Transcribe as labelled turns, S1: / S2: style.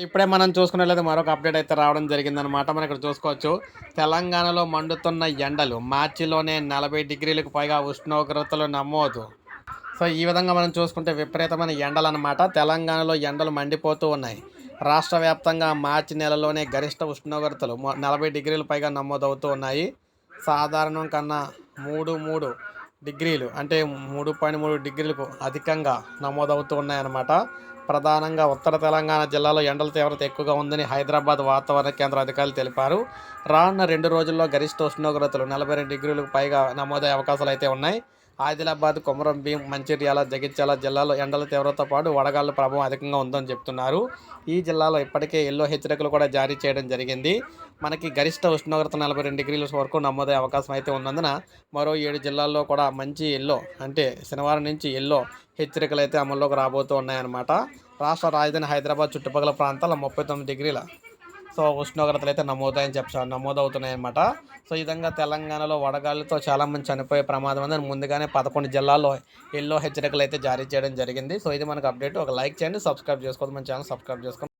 S1: ఇప్పుడే మనం చూసుకున్నట్లయితే మరొక అప్డేట్ అయితే రావడం జరిగిందనమాట మనం ఇక్కడ చూసుకోవచ్చు. తెలంగాణలో మండుతున్న ఎండలు మార్చిలోనే నలభై డిగ్రీలకు పైగా ఉష్ణోగ్రతలు నమోదు. సో ఈ విధంగా మనం చూసుకుంటే విపరీతమైన ఎండలు అనమాట తెలంగాణలో ఎండలు మండిపోతూ ఉన్నాయి. రాష్ట్ర వ్యాప్తంగా మార్చి నెలలోనే గరిష్ట ఉష్ణోగ్రతలు నలభై డిగ్రీల పైగా నమోదవుతూ ఉన్నాయి. సాధారణం కన్నా మూడు మూడు డిగ్రీలు అంటే మూడు పాయింట్ మూడు డిగ్రీలకు అధికంగా నమోదవుతూ ఉన్నాయన్నమాట. ప్రధానంగా ఉత్తర తెలంగాణ జిల్లాలో ఎండల తీవ్రత ఎక్కువగా ఉందని హైదరాబాద్ వాతావరణ కేంద్ర అధికారులు తెలిపారు. రానున్న రెండు రోజుల్లో గరిష్ట ఉష్ణోగ్రతలు నలభై రెండు డిగ్రీలకు పైగా నమోదయ్యే అవకాశాలు అయితే ఉన్నాయి. ఆదిలాబాద్ కొమరం భీం మంచిర్యాల జగిత్యాల జిల్లాలో ఎండల తీవ్రతతో పాటు వడగాళ్ళ ప్రభావం అధికంగా ఉందని చెప్తున్నారు. ఈ జిల్లాలో ఇప్పటికే ఎల్లో హెచ్చరికలు కూడా జారీ చేయడం జరిగింది. మనకి గరిష్ట ఉష్ణోగ్రత నలభై రెండు డిగ్రీల వరకు నమోదయ్యే అవకాశం అయితే ఉన్నందున మరో ఏడు జిల్లాల్లో కూడా మంచి ఎల్లో అంటే శనివారం నుంచి ఎల్లో హెచ్చరికలు అయితే అమల్లోకి రాబోతూ ఉన్నాయన్నమాట. రాష్ట్ర రాజధాని హైదరాబాద్ చుట్టుపక్కల ప్రాంతాల ముప్పై తొమ్మిది డిగ్రీల సో ఉష్ణోగ్రతలు అయితే నమోదాయని చెప్ప నమోదవుతున్నాయి అనమాట సో ఈ విధంగా తెలంగాణలో వడగాలితో చాలామంది చనిపోయే ప్రమాదం ఉందని ముందుగానే పదకొండు జిల్లాల్లో ఎల్లో హెచ్చరికలు అయితే జారీ చేయడం జరిగింది. సో ఇది మనకు అప్డేట్. ఒక లైక్ చేయండి సబ్స్క్రైబ్ చేసుకోవద్దు. మన ఛానల్ సబ్స్క్రైబ్ చేసుకోండి.